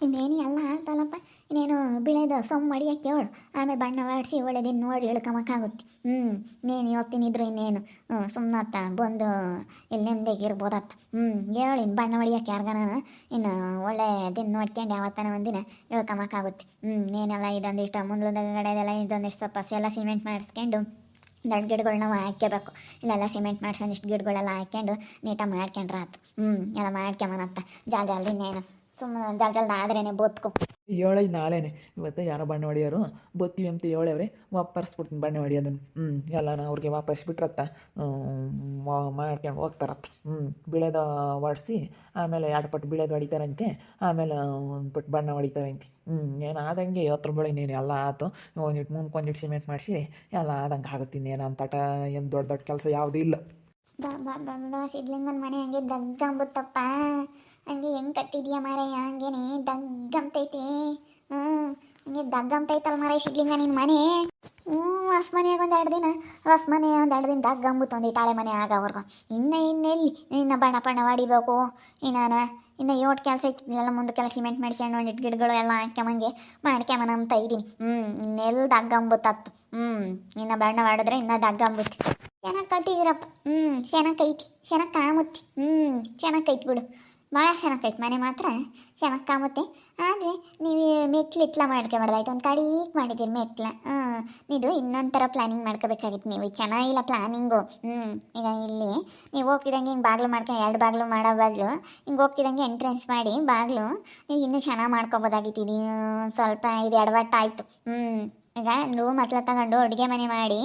ಇನ್ನೇನು ಎಲ್ಲ ಅಂತಲ್ಲಪ್ಪ ಇನ್ನೇನು ಬಿಳೆದು ಸೊಮ್ಮು ಮಡಿಯಕ್ಕೆ ಹೇಳು. ಆಮೇಲೆ ಬಣ್ಣ ಮಾಡಿಸಿ ಒಳ್ಳೆದಿನ ನೋಡಿ ಇಳ್ಕೊಂಬಕ್ಕಾಗುತ್ತೆ ಹ್ಞೂ ನೀನು ಇವತ್ತಿನಿದ್ರು ಇನ್ನೇನು? ಸುಮ್ಮನತ್ತ ಬಂದು ಇಲ್ಲಿ ನೆಮ್ಮದಿಗೆ ಇರ್ಬೋದತ್ತ. ಹ್ಞೂ ಹೇಳಿ ಇನ್ನು ಬಣ್ಣ ಹೊಡಿಯಕ್ಕೆ ಯಾರ್ಗಾನ? ಇನ್ನು ಒಳ್ಳೆ ದಿನ ನೋಡ್ಕೊಂಡು ಯಾವತ್ತನ ಒಂದಿನ ಇಳ್ಕೊಂಬಕ್ಕಾಗುತ್ತೆ ಹ್ಞೂ ನೀನೆಲ್ಲ ಇದೊಂದಿಷ್ಟು ಮುಂದೊಂದು ಕಡೆದೆಲ್ಲ ಇದೊಂದಿಷ್ಟು ಸ್ವಲ್ಪ ಎಲ್ಲ ಸಿಮೆಂಟ್ ಮಾಡಿಸ್ಕೊಂಡು ದೊಡ್ಡ ಗಿಡಗಳ್ನ ಹಾಕ್ಕೋಬೇಕು ಇಲ್ಲೆಲ್ಲ ಸಿಮೆಂಟ್ ಮಾಡ್ಸೊಂದಿಷ್ಟು ಗಿಡಗಳೆಲ್ಲ ಹಾಕ್ಕೊಂಡು ನೀಟಾಗಿ ಮಾಡ್ಕೊಂಡ್ರೆ ಆತು ಹ್ಞೂ ಎಲ್ಲ ಮಾಡ್ಕೊಂಬನತ್ತ. ಜಾಲ ಜಲ್ದಿ ಇನ್ನೇನು? ಸುಮ್ಮನೆ ಜಲ್ ಜಲ್ದಿ ಆದ್ರೇನೆ ಬೋತ್ಕೊ. ಏಳೈ ನಾಳೆನೆ. ಇವತ್ತು ಯಾರೋ ಬಣ್ಣ ಹೊಡಿಯೋರು. ಬತ್ತೀವಿ ಅಂತ ಹೇಳವ್ರೆ ವಾಪರ್ಸ್ಬಿಡ್ತೀನಿ ಬಣ್ಣ ಹೊಡಿಯೋದನ್ನು. ಹ್ಞೂ ಎಲ್ಲನ ಅವ್ರಿಗೆ ವಾಪಸ್ ಬಿಟ್ರತ್ತ. ಮಾಡ್ಕೊಂಡು ಹೋಗ್ತಾರತ್ತ. ಹ್ಞೂ ಬಿಳೆದ ಹೊಡ್ಸಿ ಆಮೇಲೆ ಎರಡು ಪಟ್ಟು ಬಿಳೆದು ಹೊಡಿತಾರಂತೆ. ಆಮೇಲೆ ಒಂದು ಪಟ್ಟು ಬಣ್ಣ ಹೊಡಿತಾರಂತೆ. ಹ್ಞೂ ಏನು ಆದಂಗೆ ಇವತ್ತರ ಬೆಳೆ ನೀನು ಎಲ್ಲ ಆಯ್ತು ಒಂದಿಟ್ಟು ಮುಂದೆ ಒಂದಿಟ್ಟು ಸಿಮೆಂಟ್ ಮಾಡಿಸಿ ಎಲ್ಲ ಆದಂಗೆ ಆಗುತ್ತೀನಿ ಇನ್ನೇನು ಅಂತಟ ಏನು ದೊಡ್ಡ ದೊಡ್ಡ ಕೆಲಸ ಯಾವುದೂ ಇಲ್ಲ. ಬಾ ಬಾ ಬಾ ಬಾ ಸಿದ್ಲಿಂಗನ ಮನೆ ಹಂಗೆ ದಗ್ಗಂಬುತ್ತಪ್ಪ. ಹಂಗೆ ಹೆಂಗೆ ಕಟ್ಟಿದ್ಯಾ ಮಾರಯ್ಯ ಹಂಗೇನೆ ದಗ್ಗಂತೈತಿ. ಹ್ಞೂ ಹಂಗೆ ದಗ್ಗಂತೈತಲ್ಲ ಮಾರಯ್ಯ ಸಿಗ್ಲಿಂಗ ನಿನ್ನ ಮನೆ? ಹ್ಞೂ ಹೊಸ ಮನೆಯಾಗ ಒಂದು ಎರಡು ದಿನ. ಹೊಸ ಮನೆ ಒಂದು ಎರಡು ದಿನ ದಗ್ಗಂಬುತ್ತು ಒಂದು ಇಟಾಳೆ ಮನೆ ಆಗೋವರೆಗೂ. ಇನ್ನು ಇನ್ನೆಲ್ಲಿ? ಇನ್ನು ಬಣ್ಣ ಪಣ್ಣ ಹೊಡಿಬೇಕು ಇನ್ನಾನ, ಇನ್ನು ಏಟ್ ಕೆಲಸ ಇಕ್ಕಿಲ್ಲ ಮುಂದೆ ಕೆಲಸ ಸಿಮೆಂಟ್ ಮಾಡ್ಸ್ಕೊಂಡು ಒಂದಿಟ್ಟು ಗಿಡಗಳು ಎಲ್ಲ ಹಾಕ್ಯಮಂಗೆ ಮಾಡ್ಕ್ಯಮನ ಅಂತ ಇದ್ದೀನಿ. ಹ್ಞೂ, ಇನ್ನೆಲ್ಲ ದಗ್ಗಂಬುತ್ತತ್ತು ಹ್ಞೂ, ಇನ್ನು ಬಣ್ಣ ಹೊಡೆದ್ರೆ ಇನ್ನು ದಗ್ಗಂಬುತ್ತೆ ಚೆನ್ನಾಗಿ ಕಟ್ಟಿದಿರಪ್ಪ. ಹ್ಞೂ ಚೆನ್ನಾಗೈತಿ ಚೆನ್ನಾಗಿ ಕಾಮುತ್ತಿ. ಹ್ಞೂ ಚೆನ್ನಾಗೈತಿ ಬಿಡು. ಭಾಳ ಚೆನ್ನಾಗೈತೆ ಮನೆ ಮಾತ್ರ ಚೆನ್ನಾಗಿ ಕಾಮುತ್ತೆ ಆದರೆ ನೀವು ಮೆಟ್ಲು ಇತ್ಲ ಮಾಡ್ಕೊಬಾರ್ದಾಯ್ತು ಒಂದು ಕಡೀಕ್ ಮಾಡಿದ್ದೀರಿ ಮೆಟ್ಲ. ಹಾಂ ಇದು ಇನ್ನೊಂದು ಥರ ಪ್ಲ್ಯಾನಿಂಗ್ ಮಾಡ್ಕೋಬೇಕಾಗಿತ್ತು ನೀವು. ಚೆನ್ನಾಗಿಲ್ಲ ಪ್ಲ್ಯಾನಿಂಗು ಹ್ಞೂ ಈಗ ಇಲ್ಲಿ ನೀವು ಹೋಗ್ತಿದ್ದಂಗೆ ಹಿಂಗೆ ಬಾಗಿಲು ಮಾಡ್ಕೊಂಡು ಎರಡು ಬಾಗಿಲು ಮಾಡೋ ಬದಲು ಹಿಂಗೆ ಹೋಗ್ತಿದ್ದಂಗೆ ಎಂಟ್ರೆನ್ಸ್ ಮಾಡಿ ಬಾಗಿಲು ನೀವು ಇನ್ನೂ ಚೆನ್ನಾಗಿ ಮಾಡ್ಕೊಬೋದಾಗಿತ್ತು. ಇದು ಸ್ವಲ್ಪ ಇದು ಎಡವಟ್ಟಾಯಿತು. ಹ್ಞೂ ಈಗ ರೂಮ್ ಹತ್ಲ ತಗೊಂಡು ಅಡುಗೆ ಮನೆ ಮಾಡಿ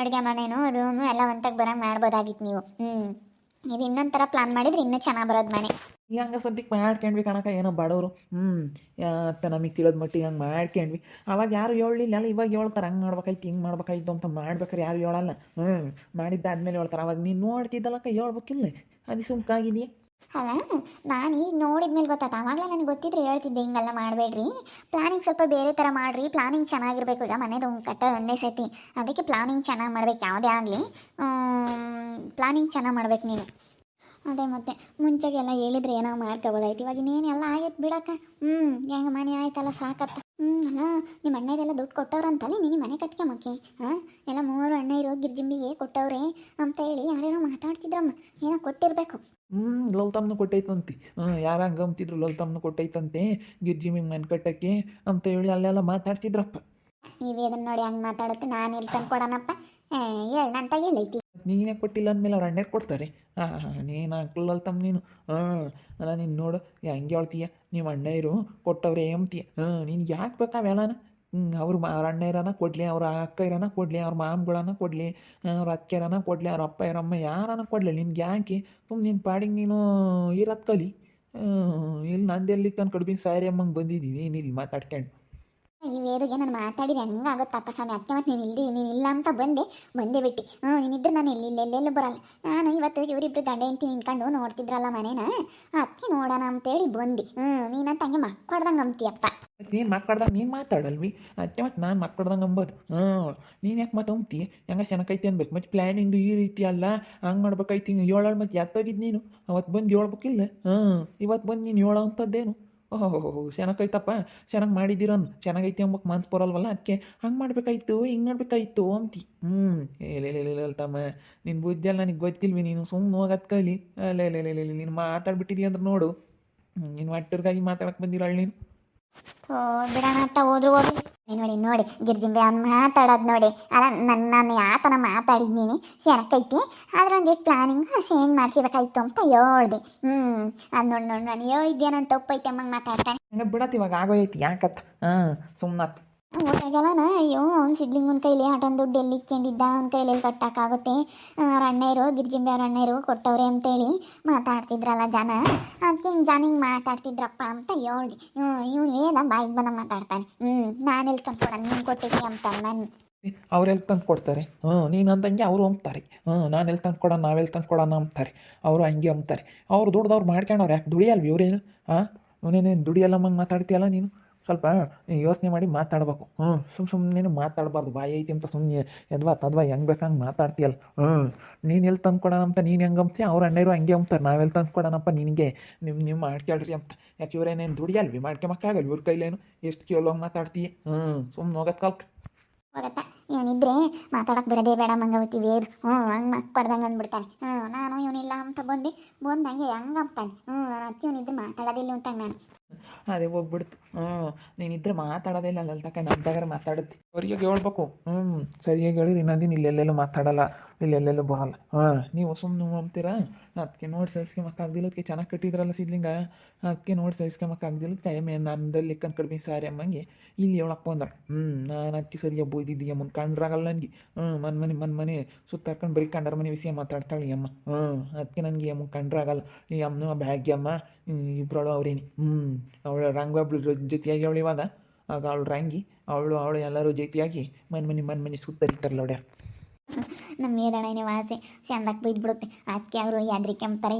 ಅಡುಗೆ ಮನೆನೂ ರೂಮು ಎಲ್ಲ ಒಂತಾಗ ಬರೋಂಗೆ ಮಾಡ್ಬೋದಾಗಿತ್ತು ನೀವು. ಹ್ಞೂ ಇದು ಇನ್ನೊಂದು ಥರ ಪ್ಲಾನ್ ಮಾಡಿದ್ರೆ ಇನ್ನೂ ಚೆನ್ನಾಗಿ ಬರೋದು ಮನೆ. ಈಗ ಹಂಗೆ ಸದ್ಯಕ್ಕೆ ಮಾಡ್ಕೊಂಡ್ವಿ ಕಣಕ, ಏನೋ ಬಡವರು. ಹ್ಞೂ ಅತ್ತ ನಮಗೆ ತಿಳಿದ ಮಟ್ಟಿಗೆ ಹಂಗೆ ಮಾಡ್ಕೊಂಡ್ವಿ. ಅವಾಗ ಯಾರು ಹೇಳಲಿಲ್ಲ, ಅಲ್ಲ ಇವಾಗ ಹೇಳ್ತಾರೆ, ಹಂಗೆ ಮಾಡ್ಬೇಕಾಯ್ತು, ಹಿಂಗೆ ಮಾಡ್ಬೇಕಾಯ್ತು ಅಂತ ಮಾಡ್ಬೇಕಾರೆ ಯಾರು ಹೇಳಲ್ಲ. ಹ್ಞೂ ಮಾಡಿದ್ದಾದ್ಮೇಲೆ ಹೇಳ್ತಾರೆ. ಅವಾಗ ನೀನು ನೋಡ್ತಿದ್ದಲ್ಲಕ್ಕ, ಹೇಳ್ಬೇಕಿಲ್ಲ. ಅದು ಸುಮ್ಕಾಗಿದೆಯಾ ಅಲ್ಲ, ನಾನು ಈಗ ನೋಡಿದ ಮೇಲೆ ಗೊತ್ತಾಯ್ತು? ಆವಾಗಲೇ ನನಗೆ ಗೊತ್ತಿದ್ರೆ ಹೇಳ್ತಿದ್ದೆ ಹಿಂಗೆಲ್ಲ ಮಾಡಬೇಡ್ರಿ. ಪ್ಲಾನಿಂಗ್ ಸ್ವಲ್ಪ ಬೇರೆ ಥರ ಮಾಡಿರಿ. ಪ್ಲಾನಿಂಗ್ ಚೆನ್ನಾಗಿರ್ಬೇಕು. ಈಗ ಮನೆದು ಕಟ್ಟೋದು ಒಂದೇ ಸತಿ. ಅದಕ್ಕೆ ಪ್ಲಾನಿಂಗ್ ಚೆನ್ನಾಗಿ ಮಾಡ್ಬೇಕು. ಯಾವುದೇ ಆಗಲಿ. ಪ್ಲಾನಿಂಗ್ ಚೆನ್ನಾಗಿ ಮಾಡ್ಬೇಕು ನೀನು. ಅದೇ ಮತ್ತೆ, ಮುಂಚೆಗೆಲ್ಲ ಹೇಳಿದ್ರೆ ಏನೋ ಮಾಡ್ಕೋಬೋದಾಯ್ತು. ಇವಾಗ ಇನ್ನೇನು ಎಲ್ಲ ಆಗೈತೆ ಬಿಡಕ್ಕ. ಹ್ಞೂ ಹೆಂಗೆ ಮನೆ ಆಯ್ತಲ್ಲ ಸಾಕತ್ತ. ಹ್ಞೂ ಅಲ್ಲ ನಿಮ್ಮ ಅಣ್ಣದೆಲ್ಲ ದುಡ್ಡು ಕೊಟ್ಟವ್ರಂತಲ್ಲಿ ನೀನು ಮನೆ ಕಟ್ಕೊಂಬಕ್ಕೆ ಹಾಂ, ಎಲ್ಲ ಮೂರು ಅಣ್ಣ ಗಿರ್ಜಿಂಬಿಗೆ ಕೊಟ್ಟವ್ರೆ ಅಂತ ಹೇಳಿ ಯಾರೇನೋ ಮಾತಾಡ್ತಿದ್ರಮ್ಮ. ಏನೋ ಕೊಟ್ಟಿರಬೇಕು. ಹ್ಮ್ ಲಲ್ತಮ್ನ ಕೊಟ್ಟೈತಂತೆ. ಯಾರ ಯಾರು ಹಂಗೆ ಅಂತಿದ್ರು ಲಲ್ತಮ್ನ ಕೊಟ್ಟೈತಂತೆ ಗಿರ್ಜಿ ಮಿಂಗ್ ಮನೆ ಕಟ್ಟಕ್ಕೆ ಅಂತ ಹೇಳಿ ಅಲ್ಲೆಲ್ಲ ಮಾತಾಡ್ತಿದ್ರಪ್ಪ. ನೀವೇ ಇದನ್ನ ನೋಡಿ ಹಂಗ ಮಾತಾಡುತ್ತೆ ನಾನು ಇಲ್ಲಿ ತಂದು ಕೊಡೋಣಪ್ಪ. ಹೇಳ ಅಂತ ಹೇಳೈತಿ ನೀನೇ ಕೊಟ್ಟಿಲ್ಲ ಅಂದ್ಮೇಲೆ ಅವ್ರು ಅಣ್ಣ ಕೊಡ್ತಾರೆ. ಹಾಂ ಹಾಂ ನೀನು ಲಲ್ತಮ್ಮ ನೀನು? ಹಾಂ ಅಲ್ಲ ನೀನು ನೋಡು ಹೆಂಗೆ ಹೇಳ್ತೀಯ? ನೀವು ಇರು ಕೊಟ್ಟವ್ರೆ ಎಂತೀಯ ಹಾಂ ನೀನು ಯಾಕೆ ಬೇಕಾ ಅವೆಲ್ಲನ ಅವ್ರ ಅಣ್ಣ ಇರೋನ ಕೊಡಲಿ, ಅವ್ರ ಅಕ್ಕ ಇರೋನ ಕೊಡಲಿ, ಅವ್ರ ಮಾಮಗಳನ್ನ ಕೊಡಲಿ ಅವ್ರ ಅಕ್ಕೆರನ್ನ ಕೊಡಲಿ, ಅವ್ರ ಅಪ್ಪ ಇರಮ್ಮ ಯಾರನ್ನ ಕೊಡಲಿ, ನಿನ್ಗೆ ಯಾಕೆ? ಸುಮ್ಮನೆ ನಿನ್ನ ಪಾಡಿಗೆ ನೀನು ಇರೋದು ಕಲಿ. ಇಲ್ಲಿ ನಂದೆಲ್ಲಿ ತನಕ ಕಡ್ಬಿ ಸಾರಿ ಅಮ್ಮಂಗೆ ಬಂದಿದ್ದೀನಿ ನೀನು ಮಾತಾಡ್ಕೊಂಡು. ಈ ವೇದಿಗೆ ನಾನು ಮಾತಾಡಿದ್ರೆ ಹೆಂಗಾಗುತ್ತಪ್ಪ ಸ್ವಾಮಿ. ಅತ್ತೆ ಮತ್ತೆ ನೀನು ಇಲ್ದಿ ನೀನು ಇಲ್ಲ ಅಂತ ಬಂದೆ, ಬಂದೇ ಬಿಟ್ಟು. ಹ್ಞೂ ನೀನಿದ್ರೆ ನಾನು ಇಲ್ಲಿ ಎಲ್ಲೆಲ್ಲೂ ಬರಲ್ಲ. ನಾನು ಇವತ್ತು ಇವರಿಬ್ರು ಗಂಡ ಹೆಂಡತಿ ನಿಂತ್ಕೊಂಡು ನೋಡ್ತಿದ್ರಲ್ಲ ಮನೇನ? ಅದಕ್ಕೆ ನೋಡೋಣ ಅಂತೇಳಿ ಬಂದೆ. ಹ್ಞೂ ನೀನಂತ ಹಂಗೆ ಮಕ್ಕಳ್ದಂಗೆ ಅಂತೀಯಪ್ಪ ನೀನು ಮಾತಾಡ್ದಂಗೆ ನೀನು ಮಾತಾಡಲ್ವಿ? ಅತ್ತೆ ಮತ್ತೆ ನಾನು ಮಾತಾಡ್ದಂಗೆ ಅಂಬೋದು. ಹಾಂ ನೀನು ಯಾಕೆ ಮತ್ತೆ ಅಂಬ್ತಿ? ಹೆಂಗೆ ಚೆನ್ನಾಗೈತಿ ಅನ್ಬೇಕು. ಮತ್ತೆ ಪ್ಲ್ಯಾನಿಂಗ್ ಈ ರೀತಿ ಅಲ್ಲ. ಹಂಗೆ ಮಾಡ್ಬೇಕಾಯ್ತು ಹಿಂಗೆ. ಏಳಾಳು ಮತ್ತೆ ಹೋಗಿದ್ ನೀನು? ಅವತ್ತು ಬಂದು ಹೇಳ್ಬೇಕಿಲ್ಲ. ಹಾಂ ಇವತ್ತು ಬಂದು ನೀನು ಹೇಳೋ ಅಂಥದ್ದೇನು ಓಹೋ ಚೆನ್ನಾಗೈತಪ್ಪ ಚೆನ್ನಾಗಿ ಮಾಡಿದ್ದೀರನ್ ಚೆನ್ನಾಗೈತಿ ಅಂಬಕ್ಕೆ ಮನ್ಸು ಬರಲ್ವಲ್ಲ ಅದಕ್ಕೆ ಹಂಗೆ ಮಾಡಬೇಕಾಯ್ತು, ಹಿಂಗೆ ಮಾಡಬೇಕಾಯ್ತು ಅಂತಿ. ಹ್ಞೂ ಏ ತಮ್ಮ ನಿನ್ನ ಬುದ್ಧಿ ಎಲ್ಲ ನನಗೆ ಗೊತ್ತಿಲ್ವಿ ನೀನು? ಸುಮ್ಮನೆ ಹೋಗೋದು ಕಲಿ ಅಲ್ಲೇ. ಲೇ ನೀನು ಮಾತಾಡ್ಬಿಟ್ಟಿದ್ದಿ ಅಂದ್ರೆ ನೋಡು. ನೀನು ಒಟ್ಟರ್ಗಾಗಿ ಮಾತಾಡಕ್ಕೆ ಬಂದಿರಳು ನೀನು. ಬಿಡೋಣ ಅಂತ ಹೋದ್ರು ನೀನ್ ನೋಡಿ ನೋಡಿ, ಗಿರ್ಜಿಂಬೆ ಅವ್ನು ಮಾತಾಡೋದು ನೋಡಿ. ಅಲ್ಲ ನನ್ನ ನಾನು ಯಾತನ ಮಾತಾಡಿದ್ದೀನಿ. ಏನಕ್ಕೈತಿ ಆದ್ರೆ ಒಂದಿಟ್ಟು ಪ್ಲಾನಿಂಗ್ ಚೇಂಜ್ ಮಾಡ್ಸಿರ್ಬೇಕಾಯ್ತು ಅಂತ ಹೇಳ್ದೆ. ಹ್ಞೂ ಅದು ನೋಡಿ ನೋಡಿ, ನಾನು ಹೇಳಿದ್ದೇನಂತ ಒಪ್ಪೈತೆ ಅಮ್ಮಂಗೆ ಮಾತಾಡ್ತಾನೆ. ಬಿಡತ್ತಿವಾಗ ಬಿಡತ್ತೆ ಇವಾಗ, ಆಗೋಯ್ತು ಯಾಕತ್ತ ಹಾಂ ಸುಮ್ಮನಾತ್ ಹೋದಾಗಲ್ಲನ ಅಯ್ಯೋ, ಅವ್ನು ಸಿದ್ಲಿಂಗನ ಕೈಲಿ ಆಟನ್ ದುಡ್ಡು ಎಲ್ಲಿ ಇಕ್ಕೊಂಡಿದ್ದ? ಅವ್ನ ಕೈಲಿ ಕಟ್ಟಾಕಾಗುತ್ತೆ ಅವ್ರ ಅಣ್ಣಯ್ಯರು ಗಿರ್ಜಿಂಬೆ ಅವ್ರ ಅಣ್ಣಯ್ಯರು ಕೊಟ್ಟವ್ರೆ ಅಂತೇಳಿ ಮಾತಾಡ್ತಿದ್ರಲ್ಲ ಜನ. ಅದಕ್ಕೆ ಜನ ಹಿಂಗೆ ಮಾತಾಡ್ತಿದ್ರಪ್ಪ ಅಂತ ಹೇಳ್ದೆ ಹ್ಞೂ ಇವನು ವೇದ ಬಾಯಿಗೆ ಬಂದ ಮಾತಾಡ್ತಾನೆ. ಹ್ಞೂ ನಾನೆಲ್ಲಿ ತಂದ್ಕೊಡ ನೀನು ಕೊಟ್ಟಿದ್ದೀನಿ ಅಂತ ನನ್ನ ಅವ್ರೆಲ್ಲಿ ತಂದು ಕೊಡ್ತಾರೆ ಹ್ಞೂ ನೀನು ಅಂದಂಗೆ ಅವರು ಅಂಬ್ತಾರೆ. ಹ್ಞೂ ನಾನು ಎಲ್ಲಿ ತಂದು ಕೊಡೋಣ ನಾವೆಲ್ಲಿ ತಂದು ಕೊಡೋಣ ಅಂತಾರೆ ಅವರು ಹಂಗೆ ಅಂಬ್ತಾರೆ. ಅವ್ರು ದುಡ್ದವ್ರು ಮಾಡ್ಕೊಂಡವ್ರು ಯಾಕೆ? ದುಡಿಯಲ್ವಿ ಇವ್ರೇನು ಹಾಂ ಅವನೇನೇನು ದುಡಿಯಲ್ಲಮ್ಮಂಗೆ ಮಾತಾಡ್ತೀಯಲ್ಲ ನೀನು? ಸ್ವಲ್ಪ ಯೋಚನೆ ಮಾಡಿ ಮಾತಾಡ್ಬೇಕು. ಹ್ಞೂ, ಸುಮ್ ಸುಮ್ಮನೆ ಮಾತಾಡಬಾರ್ದು. ಬಾಯಿ ಐತಿ ಅಂತ ಸುಮ್ಮನೆ ಎದ್ವಾ ತದ್ವಾ ಹೆಂಗೆ ಬೇಕಂಗೆ ಮಾತಾಡ್ತೀಯಲ್ಲ. ಹ್ಞೂ, ನೀನು ಎಲ್ಲಿ ತಂದು ಕೊಡೋಣಂತ ನೀನು ಹೆಂಗೆ ಅಂಬ್ತಿ ಅವ್ರ ಅಣ್ಣರು ಹಂಗೆ ಅಂಬ್ತಾರೆ ನಾವೆಲ್ಲಿ ತಂದು ಕೊಡೋಣಪ್ಪ ನಿನಗೆ? ನಿಮ್ಮ ನಿಮ್ಮ ಮಾಡ್ಕೊಳ್ರಿ ಅಂತ. ಯಾಕೆ ಇವರೇನೇನು ದುಡಿಯಲ್ವಿ? ಮಾಡ್ಕೊಂಬಕ್ಕಾಗಲ್ಲ ಇವ್ರ ಕೈಲೇನು ಎಷ್ಟು ಕೇಳೋಂಗೆ ಮಾತಾಡ್ತೀಯ? ಹ್ಞೂ ಸುಮ್ಮನೆ ಹೋಗತ್ ಕಲ್ಕ್. ಏನಿದ್ರೆ ಮಾತಾಡಕ್ಕೆ ಬರೋದೇ ಬೇಡ ಮಂಗವತಿ ವೇದ್. ಹ್ಞೂ, ಹಂಗೆ ಮಕ್ಕಳ್ದಂಗೆ ಅಂದ್ಬಿಡ್ತಾನೆ. ಹ್ಞೂ, ನಾನು ಇವನಿಲ್ಲ ಅಂತ ಬಂದು ಬಂದಂಗೆ ಹೆಂಗೆ ಹ್ಞೂ ನಾನು ಅತ್ತಿ ಇವನಿದ್ರೆ ಮಾತಾಡೋದಿಲ್ಲ ಅಂತ ನಾನು ಅದೇ ಹೋಗ್ಬಿಡ್ತು. ಹ್ಞೂ, ನೀನಿದ್ರೆ ಮಾತಾಡೋದಿಲ್ಲ ಅಲ್ಲ ತಗೊಂಡು ಅಂತಾಗಾರ ಮಾತಾಡುತ್ತೆ. ಸರಿಯಾಗಿ ಹೇಳ್ಬೇಕು. ಹ್ಞೂ, ಸರಿಯಾಗಿ ಹೇಳಿರಿ ಇನ್ನೊಂದಿನ ಇಲ್ಲೆಲ್ಲೆಲ್ಲೂ ಮಾತಾಡಲ್ಲ, ಇಲ್ಲೆಲ್ಲೆಲ್ಲೂ ಬರಲ್ಲ. ಹಾಂ, ನೀವು ಸುಮ್ಮನೆ ಅಂತೀರಾ? ಅದಕ್ಕೆ ನೋಡಿ ಸಹಿಸ್ಕೊಂಬಕ್ಕಾಗ್ದಿಲ್ಲದಕ್ಕೆ ಚೆನ್ನಾಗಿ ಕಟ್ಟಿದ್ರಲ್ಲ ಸಿದ್ಲಿಂಗ? ಅದಕ್ಕೆ ನೋಡಿ ಸಹಿಸ್ಕೊಂಬಕ್ಕಾಗ್ದಿಲ್ಲದಕ್ಕೆ ಎಮ್ಮೆ ನಂದಲ್ಲಿ ಕಣ್ ಕಡಿಮೆ ಸಾರಿ ಅಮ್ಮಂಗೆ. ಇಲ್ಲಿ ಹೇಳಪ್ಪ ಅಂದ್ರೆ ಹ್ಞೂ, ನಾನು ಅದಕ್ಕೆ ಸರಿಯಾಗಿ ಬೋಯ್ದಿದ್ದೀಯ ಮುಂದೆ ಕಂಡ್ರಾಗಲ್ಲ ನನಗೆ. ಹ್ಞೂ, ಮನ್ ಮನೆ ಮನ್ ಮನೆ ಸುತ್ತಾಡ್ಕೊಂಡು ಬರೀ ಕಂಡರ ಮನೆ ವಿಷಯ ಮಾತಾಡ್ತಾಳೆ ಈ ಅಮ್ಮ. ಹ್ಞೂ ಅದಕ್ಕೆ ನನಗೆ ಅಮ್ಮ ಕಂಡ್ರಾಗಲ್ಲ. ಈ ಅಮ್ಮನ ಭಾಗ್ಯಮ್ಮ ಇಬ್ಬರಳು ಅವ್ರೇನಿ. ಹ್ಞೂ, ಅವಳು ಜೊತೆ ಜೊತೆಯಾಗಿ ಅವಳು ಇವಾಗ. ಆಗ ಅವಳು ರಂಗಿ, ಅವಳು ಅವಳು ಎಲ್ಲರೂ ಜೊತೆಯಾಗಿ ಮನೆ ಮನೆ ಮನೆ ಮನೆ ಸುತ್ತರಿತಾರಲ್ಲ ಅವ್ಡ್ಯಾರ ನಮ್ಮ ಮೇದಣ್ಣನೇ ವಾಸೆ ಚಂದಕ್ಕೆ ಬಿದ್ದುಬಿಡುತ್ತೆ ಅದಕ್ಕೆ ಅವರು ಯಾದ್ರಿಕೆ ಅಂತಾರೆ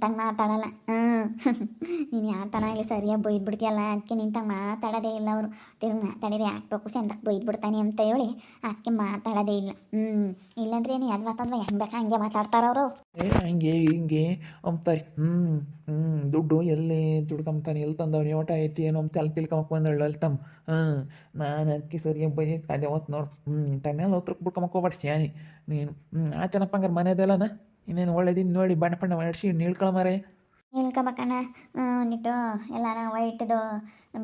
ತಂಗ ಮಾತಾಡಲ್ಲ. ಹ್ಞೂ ನೀನು ಯಾವ ತನಾಗೆ ಸರಿಯಾಗಿ ಬೈದ್ಬಿಡ್ತೀಯಲ್ಲ. ಅದಕ್ಕೆ ನಿಂತಂಗೆ ಮಾತಾಡೋದೇ ಇಲ್ಲ ಅವರು. ತಿರ್ಗಿ ಮಾತಾಡಿದ್ರೆ ಹಾಕ್ಬೇಕು ಚಂದಕ್ಕೆ ಬೈದ್ಬಿಡ್ತಾನೆ ಅಂತ ಹೇಳಿ ಅದಕ್ಕೆ ಮಾತಾಡೋದೇ ಇಲ್ಲ. ಹ್ಞೂ ಇಲ್ಲಾಂದ್ರೆ ಏನು ಯಾವ್ದು ಮಾತಾಡ್ವ ಹೆಂಗೆ ಬೇಕಾ? ಹಂಗೆ ಮಾತಾಡ್ತಾರ ಅವರು. ಏ, ಹಂಗೆ, ಹಿಂಗೆ. ಅಂಬ್ತಾರೆ ಹ್ಞೂ ಹ್ಞೂ ದುಡ್ಡು ಎಲ್ಲಿ ದುಡ್ಕಂಬ್ತಾನೆ? ಎಲ್ಲಿ ತಂದವನು? ಓಟ ಐತಿ ಏನೋ ಅಲ್ಲಿ ತಿಳ್ಕೊಂಬಕ್ ಬಂದಳು ಅಲ್ಲಿ ತಮ್ಮ ಹಾಂ ನಾನು ಅದಕ್ಕೆ ಸರಿಯಾಗಿ ಬೈ ಅದೇ ಹೊತ್ತು ನೋಡು. ಹ್ಞೂ ತನ್ನೆಲ್ಲ ಹೊತ್ರಕ್ಕೆ ಬಿಡ್ಕೊಂಬಕ್ ಹೋಗ್ಬಾರ್ದು ಸ್ಯಾನಿ ನೀನು ಆತನಪ್ಪ ಹಂಗಾರೆ ಮನೆದಲ್ಲನ? ಇನ್ನೇನು ಒಳ್ಳೇದಿನ ನೋಡಿ, ಬಣ್ಣ ಬಣ್ಣ ಮಾಡಿಸಿ ನೀಳ್ಕೊಳ ಮಾರೇ. ನಿಲ್ಕೋಬೇಕಣ್ಣ ಒಂದಿಟ್ಟು ಎಲ್ಲಾನ ವೈಟ್ದು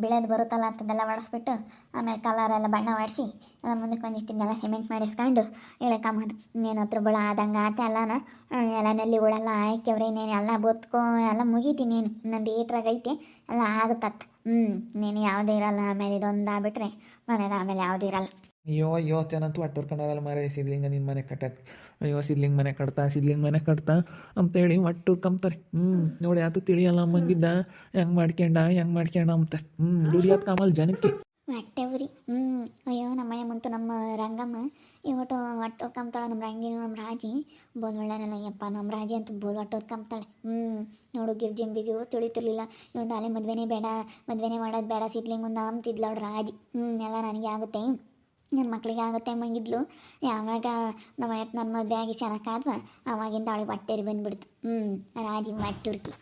ಬಿಳೆದು ಬರುತ್ತಲ್ಲ ಅಂತದೆಲ್ಲ ಹೊಡೆಸ್ಬಿಟ್ಟು ಆಮೇಲೆ ಕಲರ್ ಎಲ್ಲ ಬಣ್ಣ ಒಡಿಸಿ ಎಲ್ಲ ಮುಂದಕ್ಕೆ ಒಂದಿಟ್ಟಿದ್ದೆಲ್ಲ ಸಿಮೆಂಟ್ ಮಾಡಿಸ್ಕೊಂಡು ಇಳ್ಕೊಂಬಂದು ಇನ್ನೇನು ಹತ್ರ ಬುಳ ಆದಂಗೆ ಆತ ಎಲ್ಲನ ಎಲ್ಲ ನಲ್ಲಿ ಉಳೆಲ್ಲ ಹಾಕ್ಯವ್ರೆ ಇನ್ನೇನು ಎಲ್ಲ ಬೊತ್ಕೊ, ಎಲ್ಲ ಮುಗೀತೀನಿ ನೀನು ನಂದು ಏಟ್ರಾಗ ಐತೆ, ಎಲ್ಲ ಆಗುತ್ತತ್ತ ಹ್ಞೂ ನೀನು ಯಾವುದೂ ಇರಲ್ಲ, ಆಮೇಲೆ ಇದೊಂದು ಆಗ್ಬಿಟ್ರೆ, ಮನೇದು ಆಮೇಲೆ ಯಾವುದೂ ಇರಲ್ಲ. ಅಯ್ಯೋ ಅಯ್ಯೋ ಅಂತೂ ಒಟ್ಟು ಹೊರ್ಕೊಂಡಲ್ಲ ಮಾರೇ ಸಿದ್ಲಿಂಗ ನಿನ್ನ ಮನೆ ಕಟ್ಟ ಅಯ್ಯೋ, ಸಿದ್ಲಿಂಗ್ ಮನೆ ಕಟ್ತಾ, ಸಿದ್ಲಿಂಗ್ ಮನೆ ಕಟ್ತಾ ಅಂತೇಳಿ ಒಟ್ಟು ಕಂಬ್ತಾರೆ ಹ್ಞೂ ನೋಡಿ, ಅದು ತಿಳಿಯಲ್ಲ ಅಮ್ಮಂಗಿದ್ದ. ಹೆಂಗ್ ಮಾಡ್ಕೊಂಡ ಹೆಂಗೆ ಮಾಡ್ಕೊಂಡ ಅಂತಾರೆ ಹ್ಞೂ ದುಡಿಯೋದು ಕಾಮಲ್ ಜನಕ್ಕೆ. ಹೊಟ್ಟೆ ಉರಿ ಹ್ಞೂ ಅಯ್ಯೋ ನಮ್ಮಯ್ಯ ಮುಂತು ನಮ್ಮ ರಂಗಮ್ಮ. ಇವತ್ತು ಹೊರ್ಕೊಂತಾಳೆ ನಮ್ಮ ರಂಗಿನ ನಮ್ಮ ರಾಜಿ. ಬೋಲ್ ಯಪ್ಪ ನಮ್ಮ ರಾಜಿ ಅಂತ ಬೋಲ್ ಹೊಟ್ಟೆ ಹೊರ್ಕಂಬ್ತಾಳೆ ಹ್ಞೂ ನೋಡು, ಗಿರ್ಜಿಂಬಿಗೂ ತಿಳಿತಿರ್ಲಿಲ್ಲ. ಇವತ್ತು ಅಲೆ ಮದುವೆನೇ ಬೇಡ, ಮದುವೆನೇ ಮಾಡೋದು ಬೇಡ ಸಿದ್ಲಿಂಗ್ ಒಂದು ಅವ್ರ ರಾಜಿ. ಹ್ಞೂ ಎಲ್ಲ ನನಗೆ ಆಗುತ್ತೆ. ನನ್ನ ಮಕ್ಳಿಗೆ ಆಗುತ್ತೆ ಮಂಗಿದ್ಲು ಯಾವಾಗ ನಮ್ಮ ಯಪ್ಪ ನನ್ನ ಮದುವೆ ಆಗಿ ಚೆನ್ನಾಗಾದ್ವ ಅವಾಗಿಂದ ಅವಳಿಗೆ ಹೊಟ್ಟೆರಿ ಬಂದ್ಬಿಡ್ತು. ಹ್ಞೂ ರಾಜಿ ಮಟ್ಟುರ್ಕಿ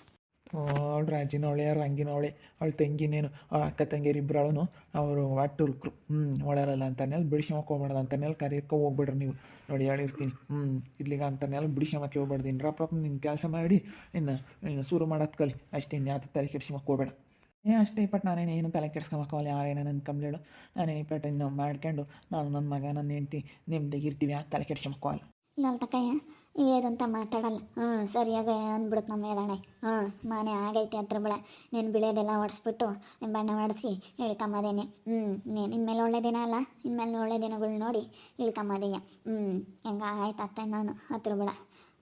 ಅವಳು ರಾಜಿನವಳೆ ರಂಗಿನವಳೆ ಅವಳು ತಂಗಿನೇನು ಅವ್ಳ ಅಕ್ಕ ತಂಗಿಯರು ಇಬ್ಬರವನು ಅವರು ಒಟ್ಟು ಹುಡುಕ್ರು ಹ್ಞೂ ಒಳರಲ್ಲ ಅಂತನೇಳಿ ಬಿಡಿಸ್ಕೊಂಬಕ್ಕೆ ಹೋಗ್ಬಾರ್ದು ಅಂತನೇಳಿ ಕರೆಯಕ್ಕೆ ಹೋಗ್ಬಿಡ್ರಿ ನೀವು. ನೋಡಿ, ಹೇಳಿರ್ತೀನಿ. ಹ್ಞೂ ಇಲ್ಲಿಗೆ ಅಂತನೇಳಿ ಬಿಡಿಸಮಕ್ಕೆ ಹೋಗ್ಬಾರ್ದು ಇನ್ನರಪ್ಪ ನಿಮ್ಮ ಕೆಲಸ ಮಾಡಿ, ಇನ್ನು ಇನ್ನು ಶುರು ಮಾಡೋದು ಕಲಿ. ಅಷ್ಟೇ ಇನ್ನು ಯಾವ್ದು ತಲೆ ಕೆಡ್ಸ್ಕೊಂಬಕ್ಕೆ ಹೋಗ್ಬೇಡ ಏ, ಅಷ್ಟೇ ಇಪ್ಪಟ್ಟು ನಾನೇನು ಏನು ತಲೆ ಕೆಡ್ಸ್ಕೊಂಬಕ್ಕವಲ್ಲ ಯಾರೇನೋ ನನ್ನ ಕಂಬ್ಲೇಳು ನಾನೇ ಇಪ್ಪಟ್ಟು ಇನ್ನು ಮಾಡ್ಕೊಂಡು, ನಾನು ನನ್ನ ಮಗ ನನ್ನ ಹೆಂಡ್ತಿ ನಿಮ್ದು ಇರ್ತೀವಿ, ಆ ತಲೆ ಕೆಡ್ಸ್ಕೊಂಬಕ್ಕವಲ್ಲ ಇಲ್ಲ ತಕ್ಕಯ್ಯ ಇವೇದಂತ ಮಾತಾಡಲ್ಲ. ಹ್ಞೂ ಸರಿಯಾಗಿ ಅಂದ್ಬಿಡುತ್ತೆ ನಮ್ಮ ವೇದಣೆ ಹ್ಞೂ ಮನೆ ಆಗೈತೆ ಹತ್ರ ಬಳ ನೀನು ಬಿಳೆದೆಲ್ಲ ಹೊಡೆಸ್ಬಿಟ್ಟು ಬಣ್ಣ ಹೊಡೆಸಿ ಇಳ್ಕೊಂಬದೇನೆ ಹ್ಞೂ ನೀನು ಇನ್ಮೇಲೆ ಒಳ್ಳೆ ದಿನ ಅಲ್ಲ, ಇನ್ಮೇಲೆ ಒಳ್ಳೆ ದಿನಗಳು ನೋಡಿ ಇಳ್ಕೊಂಬದೆಯ ಹ್ಞೂ ಹೆಂಗ ಆಯ್ತು ಅತ್ತೆ ನಾನು ಹತ್ರ ಬೆಳೆ